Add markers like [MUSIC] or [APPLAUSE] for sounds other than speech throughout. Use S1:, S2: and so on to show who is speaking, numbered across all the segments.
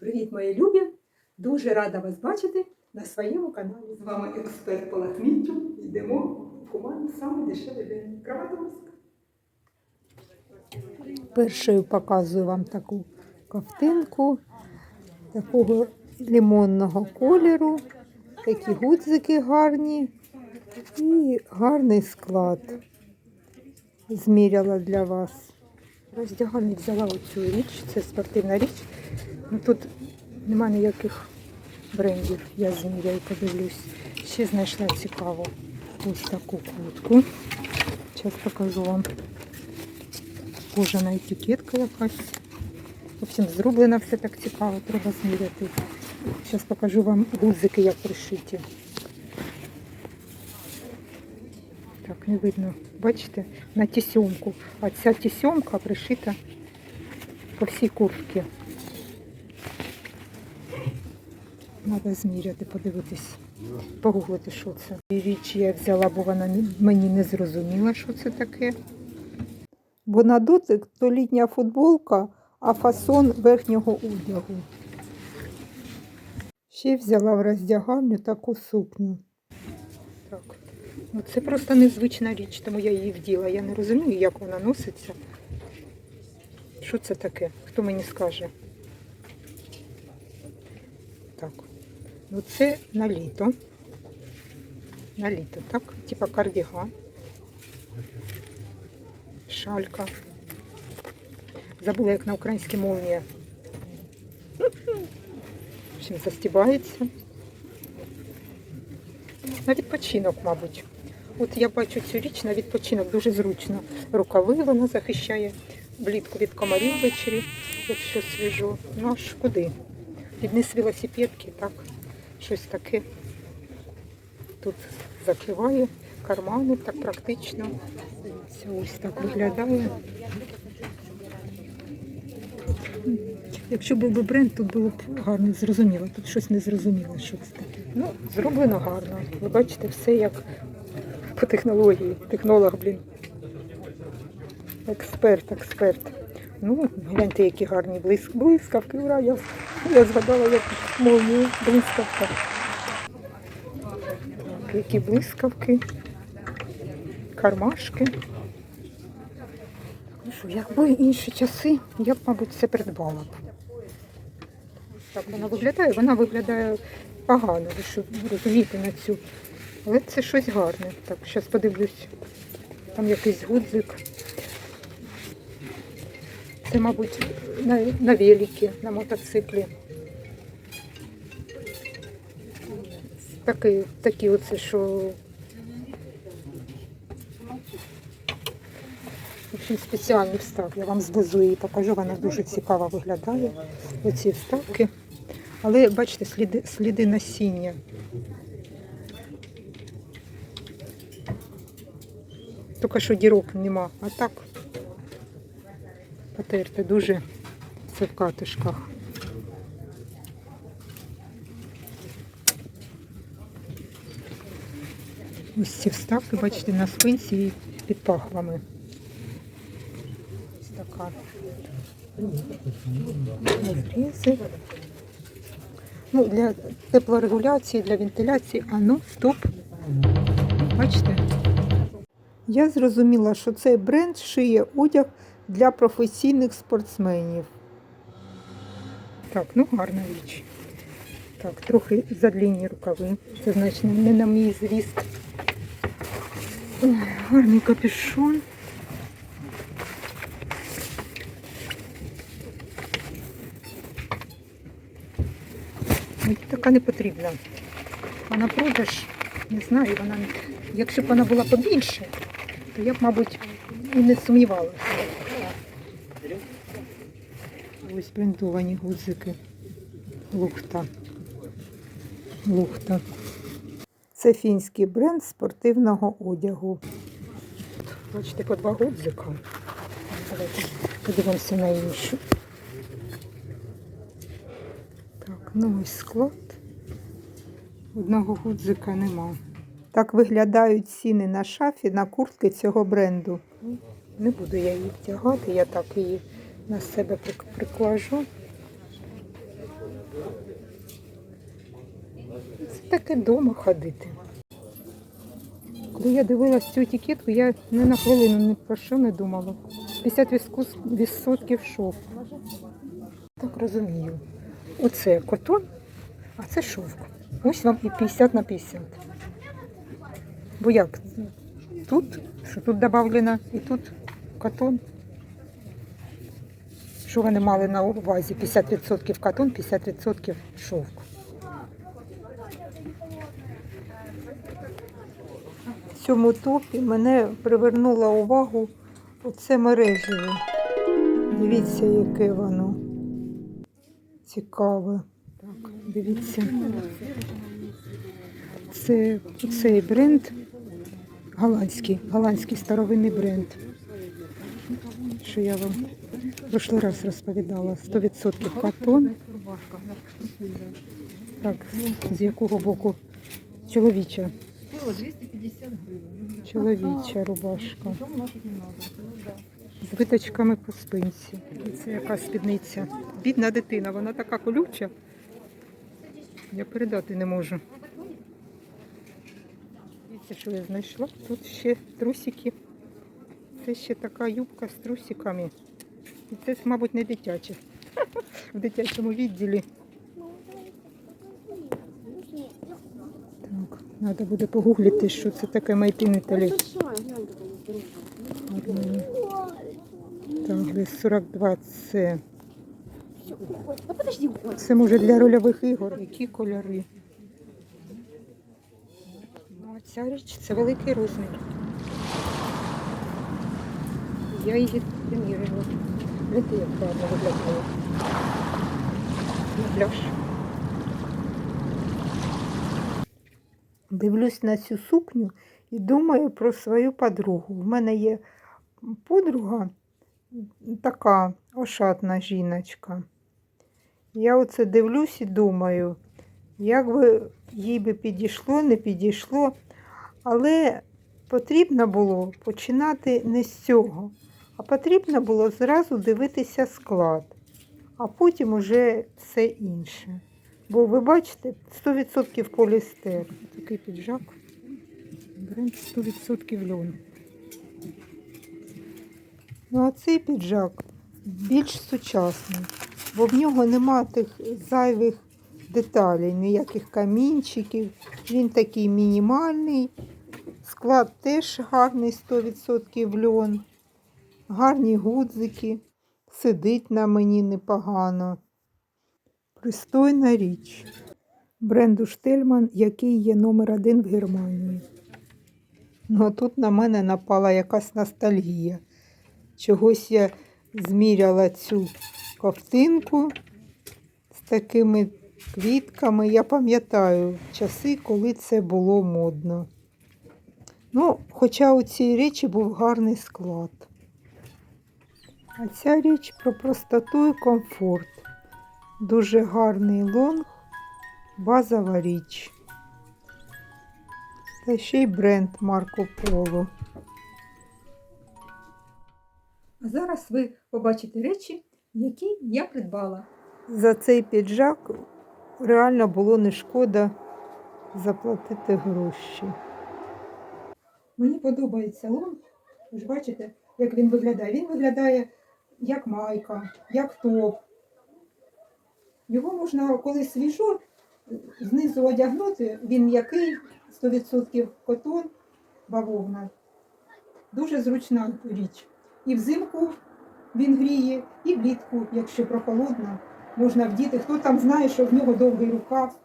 S1: Привіт, мої любі! Дуже рада вас бачити на своєму каналі. З вами експерт по лахміттю. Йдемо в команду саме дешевий день. Краматорськ. Першою показую вам таку ковтинку такого лимонного кольору. Такі гудзики гарні і гарний склад. Зміряла для вас. Роздягальник взяла оцю річ, це спортивна річ. Ну, тут нема ніяких брендів, я зміряю, подивлюсь. Ще знайшла цікаву ось таку куртку. Зараз покажу вам. Кожана етикетка якась. В общем, все так цікаво, треба зміряти. Зараз покажу вам гудзики, як пришиті. Так, не видно. Бачите, на тісьомку. А ця тісьомка пришита по всій куртці. Треба зміряти, подивитись, погуглити, що це. І річ я взяла, бо вона мені не зрозуміла, що це таке. Бо на дотик то літня футболка, а фасон верхнього одягу. Ще взяла в роздягальню таку сукню. Так. Ну, це просто незвична річ, тому я її вділа. Я не розумію, як вона носиться. Що це таке? Хто мені скаже? Так. Ну це на літо. На літо, так? Типа кардіган. Шалька. Забула, як на українській мові. Общем, застібається. На відпочинок, мабуть. От я бачу цю річ на відпочинок дуже зручно. Рукави вона захищає влітку від комарів ввечері, якщо свіжо. Ну аж куди? Підниз велосипедки, так, щось таке. Тут закриває кармани, так практично. Це ось так виглядає. Якщо був би бренд, тут було б гарно зрозуміло. Тут щось не зрозуміло, що це таке. Ну, зроблено гарно. Ви бачите, все як по технології. Технолог, блін. Експерт, експерт. Ну, гляньте, які гарні блиск... блискавки. Ура, я, я згадала, як мовні блискавка. Так, які блискавки, кармашки. Ну що, якби інші часи, я б, мабуть, це придбала б. Так вона виглядає, вона виглядає погано, ви що розумієте на цю. Але це щось гарне. Так, зараз подивлюсь. Там якийсь гудзик. Це, мабуть, на, на великі, на мотоциклі. Такі, такі оце, що В общем, спеціальний встав. Я вам зблизу її покажу, вона дуже цікаво виглядає. Оці вставки. Але бачите, сліди, сліди насіння. Тільки що дірок нема, а так потерти дуже все в катишках. Ось ці вставки, бачите, на спинці і під пахвами. Ось така. Надрізи. Ну, для теплорегуляції, для вентиляції. А ну, стоп. Бачите? Я зрозуміла, що цей бренд шиє одяг для професійних спортсменів. Так, ну гарна річ. Так, трохи задлінні рукави. Це значить не на мій зріст. Гарний капюшон. Мені така не потрібна. А на продаж, не знаю, вона, якщо б вона була побільше, то я б, мабуть, і не сумнівалася. Ось брендовані гудзики. Лухта. Лухта. Це фінський бренд спортивного одягу. Бачите, по два гудзика. Давайте подивимося на іншу. Так, ну ось склад. Одного гудзика нема. Так виглядають ціни на шафі на куртки цього бренду. Не буду я її втягати, я так її на себе прик- прикладу. Це таке вдома ходити. Коли я дивилась цю етикетку, я не на хвилину ні про що не думала. 50% шов. Так розумію. Оце котон, а це шовк. Ось вам і 50 на 50. Бо як? Тут, що тут додавлено, і тут котон. Що вони мали на увазі? 50% котон, 50% шовк. В цьому топі мене привернула увагу оце мережево. Дивіться, яке воно цікаве. Так, дивіться. Це цей бренд голландський, голландський старовинний бренд. Що я вам прошлий раз розповідала. 100% катон. Так, з якого боку? Чоловіча. Чоловіча рубашка. З виточками по спинці. І це яка спідниця. Бідна дитина, вона така колюча. Я передати не можу. Дивіться, що я знайшла. Тут ще трусики. Це ще така юбка з трусиками. Це, мабуть, не дитяче. [LAUGHS] В дитячому відділі. Так, треба буде погуглити, що це таке Майтин Італій. Так, десь 42 це. Це може для рольових ігор. Які кольори? Ну, ця річ це великий розмір. Я її примірила. Гляньте, як гарно виглядає. На пляж. Дивлюсь на цю сукню і думаю про свою подругу. В мене є подруга, така ошатна жіночка. Я оце дивлюсь і думаю, як би їй би підійшло, не підійшло, але потрібно було починати не з цього, а потрібно було зразу дивитися склад, а потім уже все інше. Бо ви бачите, 100% полістер. Такий піджак. Бренд 100% льон. Ну а цей піджак більш сучасний, бо в нього нема тих зайвих деталей, ніяких камінчиків. Він такий мінімальний. Склад теж гарний 100% льон. Гарні гудзики. Сидить на мені непогано. Пристойна річ. Бренду Штельман, який є номер один в Германії. Ну, а тут на мене напала якась ностальгія. Чогось я зміряла цю ковтинку з такими квітками. Я пам'ятаю часи, коли це було модно. Ну, хоча у цій речі був гарний склад. А ця річ про простоту і комфорт. Дуже гарний лонг, базова річ. Та ще й бренд Марко Поло. А зараз ви побачите речі, які я придбала. За цей піджак реально було не шкода заплатити гроші. Мені подобається лонг. Ви ж бачите, як він виглядає. Він виглядає як майка, як топ. Його можна, коли свіжо, знизу одягнути, він м'який, 100% котон, бавовна. Дуже зручна річ. І взимку він гріє, і влітку, якщо прохолодно, можна вдіти. Хто там знає, що в нього довгий рукав.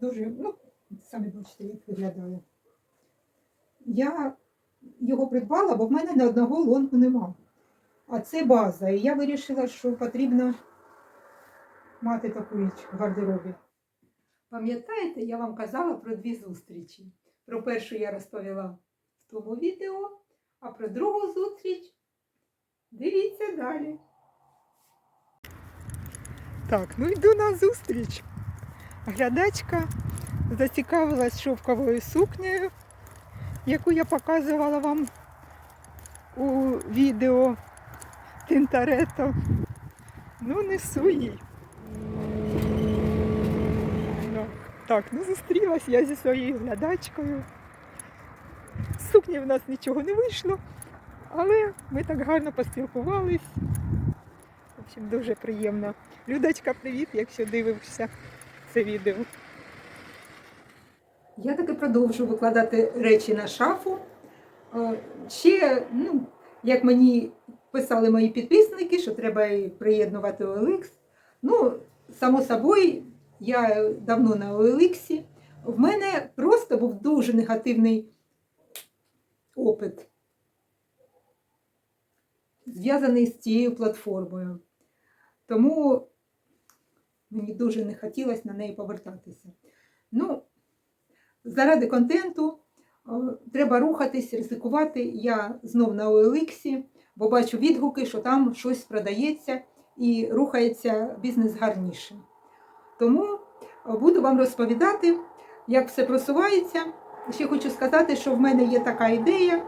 S1: Дуже, ну, самі бачите, як виглядає. Я його придбала, бо в мене ні одного лонгу нема. А це база. І я вирішила, що потрібно мати таку річ в гардеробі. Пам'ятаєте, я вам казала про дві зустрічі. Про першу я розповіла в тому відео, а про другу зустріч дивіться далі. Так, ну йду на зустріч. Глядачка зацікавилась шовковою сукнею, яку я показувала вам у відео Тінтарето. Ну, несу їй. Ну, так, ну зустрілася я зі своєю глядачкою. З сукні в нас нічого не вийшло, але ми так гарно поспілкувались. В общем, дуже приємно. Людочка, привіт, якщо дивишся це відео. Я таки продовжу викладати речі на шафу. Е, Ще, ну, як мені писали мої підписники, що треба приєднувати OLX. Ну, само собою, я давно на OLX. В мене просто був дуже негативний опит, зв'язаний з цією платформою. Тому мені дуже не хотілося на неї повертатися. Ну, заради контенту е, треба рухатись, ризикувати. Я знов на OLX, бо бачу відгуки, що там щось продається і рухається бізнес гарніше. Тому е, буду вам розповідати, як все просувається. Ще хочу сказати, що в мене є така ідея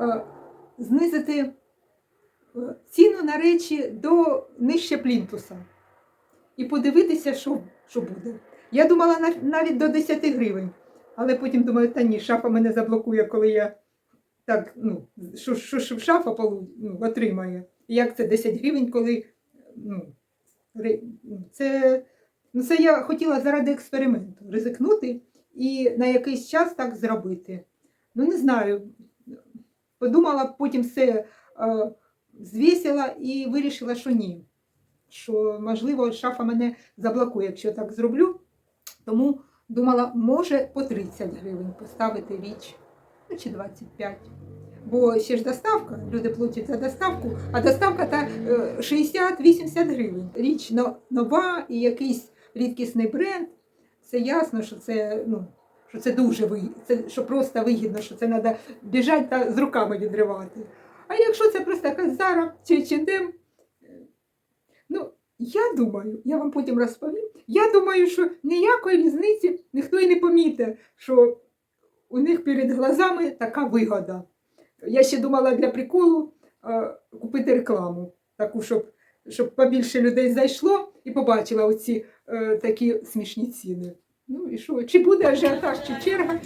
S1: е, знизити ціну на речі до нижче плінтуса і подивитися, що, що буде. Я думала навіть до 10 гривень, але потім думаю, та ні, шафа мене заблокує, коли я так, ну, що, що шафа ну, отримає. Як це 10 гривень, коли ну, ну, це, ну, це я хотіла заради експерименту ризикнути і на якийсь час так зробити. Ну, не знаю. Подумала, потім все е, звісила і вирішила, що ні. Що, можливо, шафа мене заблокує, якщо так зроблю. Тому думала, може по 30 гривень поставити річ, ну, чи 25. Бо ще ж доставка, люди платять за доставку, а доставка та е, 60-80 гривень. Річ нова і якийсь рідкісний бренд. Це ясно, що це, ну, що це дуже вигідно, це що просто вигідно, що це треба біжати та з руками відривати. А якщо це просто якась чи ну, я думаю, я вам потім розповім. Я думаю, що ніякої різниці ніхто і не помітить, що у них перед глазами така вигода. Я ще думала для приколу е, купити рекламу, таку, щоб, щоб побільше людей зайшло і побачила оці е, такі смішні ціни. Ну і що? Чи буде ажіотаж, чи черга,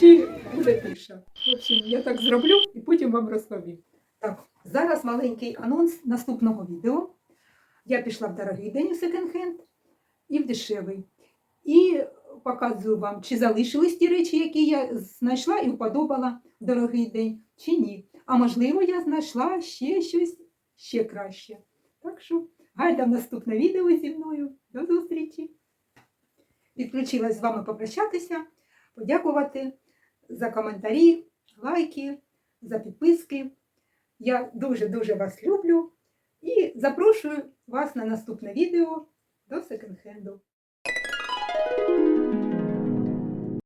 S1: чи буде тиша. В общем, я так зроблю і потім вам розповім. Так, зараз маленький анонс наступного відео. Я пішла в дорогий день у секонд-хенд і в дешевий. І показую вам, чи залишились ті речі, які я знайшла і вподобала в дорогий день, чи ні. А можливо, я знайшла ще щось ще краще. Так що гайда в наступне відео зі мною. До зустрічі! Підключилась з вами попрощатися, подякувати за коментарі, лайки, за підписки. Я дуже-дуже вас люблю і запрошую вас на наступне відео до секонд-хенду.